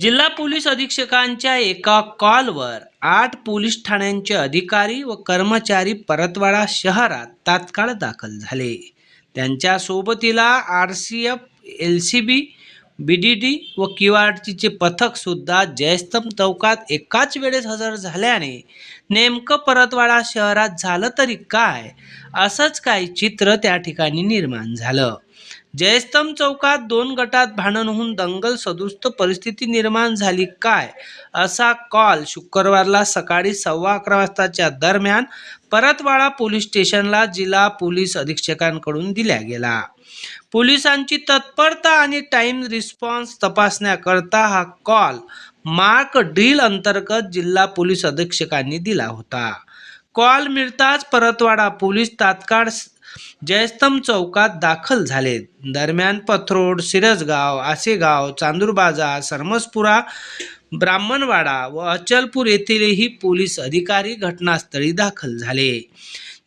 जिल्हा पोलीस अधीक्षकांच्या एका कॉलवर आठ पोलीस ठाण्यांचे अधिकारी व कर्मचारी परतवाडा शहरात तात्काळ दाखल झाले. त्यांच्या सोबतीला R C F L C B B D D व किवाडचे पथक सुद्धा जयस्तंभ चौकात एकाच वेळेस हजर झाल्याने नेमकं परतवाडा शहरात झालं तरी काय असंच काही चित्र त्या ठिकाणी निर्माण झालं. जयस्तंभ चौकात दोन गटात भांडण होऊन दंगल सदुस्त परिस्थिती निर्माण झाली काय? असा कॉल शुक्रवारला सकाळी सव्वा अकरा वाजताच्या दरम्यान परतवाडा पोलीस स्टेशनला जिल्हा पोलीस अधीक्षकांकडून दिला गेला. पोलिसांची तत्परता आणि टाइम रिस्पॉन्स तपासण्याकरता हा कॉल मार्क ड्रिल अंतर्गत जिल्हा पोलीस अधीक्षकांनी दिला होता. कॉल मिळताच परतवाडा पोलीस तात्काळ स- जयस्तंभ चौकात दाखल झाले. दरम्यान पथरोड सिरसगाव आसेगाव चांदूरबाजार सरमसपुरा ब्राह्मणवाडा व अचलपूर येथीलही पोलीस अधिकारी घटनास्थळी दाखल झाले.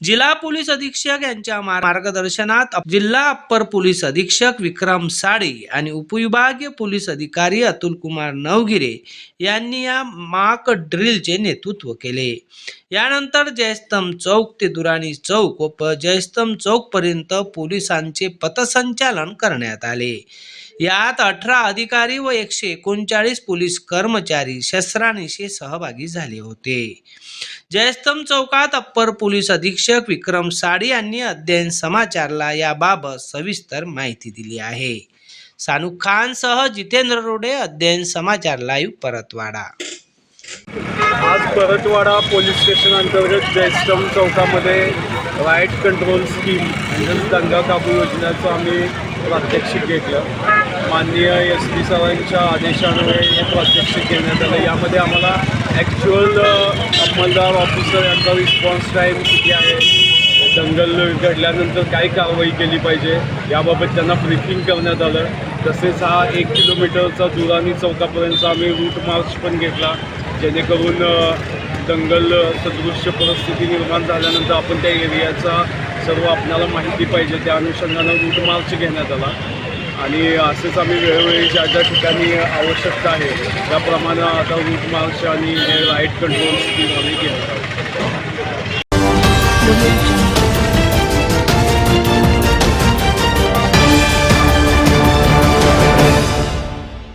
जिल्हा पोलीस अधीक्षक यांच्या मार्गदर्शनात जिल्हा अप्पर पोलीस अधीक्षक विक्रम साडे आणि उपविभागीय पोलीस अधिकारी अतुल कुमार नवगिरे यांनी या माक ड्रिलचे नेतृत्व केले. यानंतर जयस्तम चौक ते दुराणी चौक व जयस्तम चौक पर्यंत पोलिसांचे पथसंचालन करण्यात आले. यात अठरा अधिकारी व एकशे एकोणचाळीस पोलीस कर्मचारी शस्त्रांशी सहभागी झाले होते. जयस्तंभ चौकात अप्पर पोलीस अधीक्षक विक्रम साडी यांनी अध्ययन समाचारला याबाबत सविस्तर माहिती दिली आहे. सानू खान सह जितेंद्र रोडे अध्ययन समाचार लाईव्ह परतवाडा. आज परतवाडा पोलीस स्टेशन अंतर्गत जयस्तंभ चौकामध्ये राईट कंट्रोल स्कीम म्हणजेच दंगा काबू योजनेचं आम्ही प्रात्यक्षिक घेतलं. माननीय एस पी सरांच्या आदेशान्वये हे प्रात्यक्षिक घेण्यात आलं. यामध्ये आम्हाला ॲक्च्युअल अंमलदार ऑफिसर यांचा रिस्पॉन्स टाईम किती आहे? दंगल घडल्यानंतर काय कारवाई केली पाहिजे? याबाबत त्यांना ब्रीफिंग करण्यात आलं. तसेच हा एक किलोमीटरचा दुरानी चौकापर्यंत आम्ही रूट मार्च पण घेतला. जेणेकरून दंगल सदृश्य परिस्थिती निर्माण झाल्यानंतर आपण त्या एरियाचा सर्व आपल्याला माहिती पाहिजे त्या अनुषंगानं रूट मार्च घेण्यात आला. आणि असेच आम्ही वेळोवेळी ज्या ज्या ठिकाणी आवश्यकता आहे त्याप्रमाणे आता रूट मार्च आणि राईट कंट्रोल स्कीम आम्ही घेत आहोत.